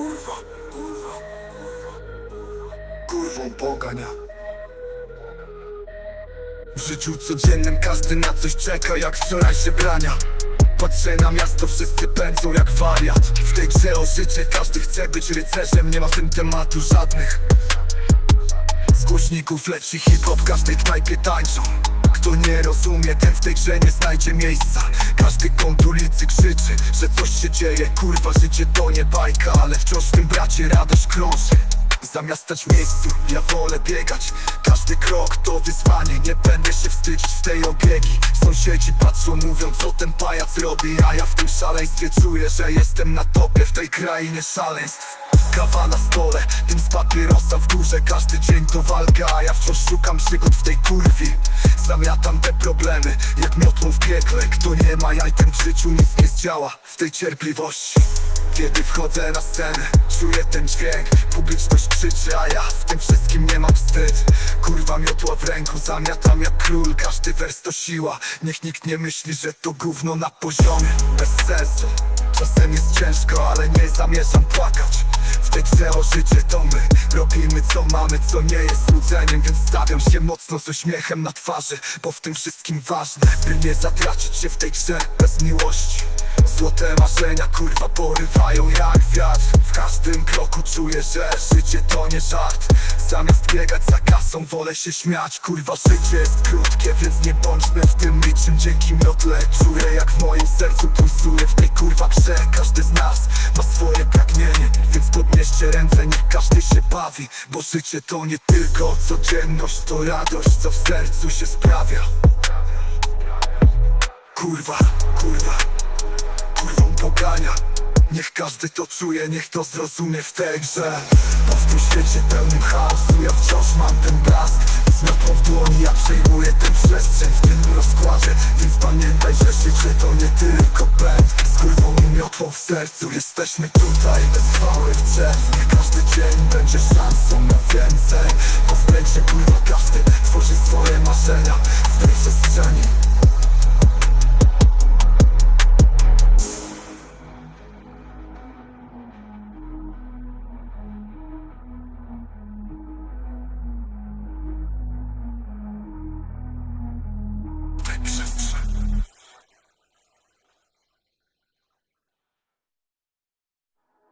kurwa, kurwa, kurwą pogania. W życiu codziennym każdy na coś czeka jak wczorajsze brania. Patrzę na miasto, wszyscy pędzą jak wariat. W tej grze o życie każdy chce być rycerzem Nie ma w tym tematu żadnych. Z głośników leci hip-hop, w każdej knajpie tańczą. Kto nie rozumie, ten w tej grze nie znajdzie miejsca. Każdy kąt ulicy krzyczy, że coś się dzieje Kurwa, życie to nie bajka, ale wciąż w tym bracie radość krąży. Zamiast stać w miejscu, ja wolę biegać. Każdy krok to wyzwanie, nie będę się wstydzić w tej obiegi. Sąsiedzi patrzą, mówią co ten pajac robi A ja w tym szaleństwie czuję, że jestem na topie w tej krainie szaleństw Kawa na stole, dym z papierosa w górze. Każdy dzień to walka, a ja wciąż szukam przygód w tej kurwi Zamiatam te problemy, jak miotłą w piekle. Kto nie ma jaj, ten w życiu nic nie zdziała. W tej cierpliwości kiedy wchodzę na scenę, czuję ten dźwięk. Publiczność krzyczy, a ja w tym wszystkim nie mam wstyd. Kurwa miotła w ręku, zamiatam jak król. Każdy wers to siła, niech nikt nie myśli, że to gówno na poziomie. Bez sensu, czasem jest ciężko, ale nie zamierzam płakać grze o życie to my. Robimy co mamy, co nie jest złudzeniem Więc stawiam się mocno z uśmiechem na twarzy Bo w tym wszystkim ważne By nie zatracić się w tej grze bez miłości. Złote marzenia kurwa porywają jak wiatr. W każdym kroku czuję, że życie to nie żart. Zamiast biegać za kasą wolę się śmiać. Kurwa życie jest krótkie, więc nie bądźmy w tym niczym. Dzięki miotle czuję jak w moim sercu pulsuje W tej kurwa grze. Każdy z nas każdy się bawi Bo życie to nie tylko codzienność To radość, co w sercu się sprawia. Kurwa, kurwa kurwą pogania. Niech każdy to czuje, niech to zrozumie w tej grze. Bo w tym świecie pełnym chaosu ja wciąż mam ten blask. Z miotłą w dłoni ja przejmuję tę przestrzeń w tym sercu jesteśmy tutaj bez chwały w drzew. Każdy dzień będzie szansą na więcej. Bo w pędzie kurwa każdy tworzy swoje marzenia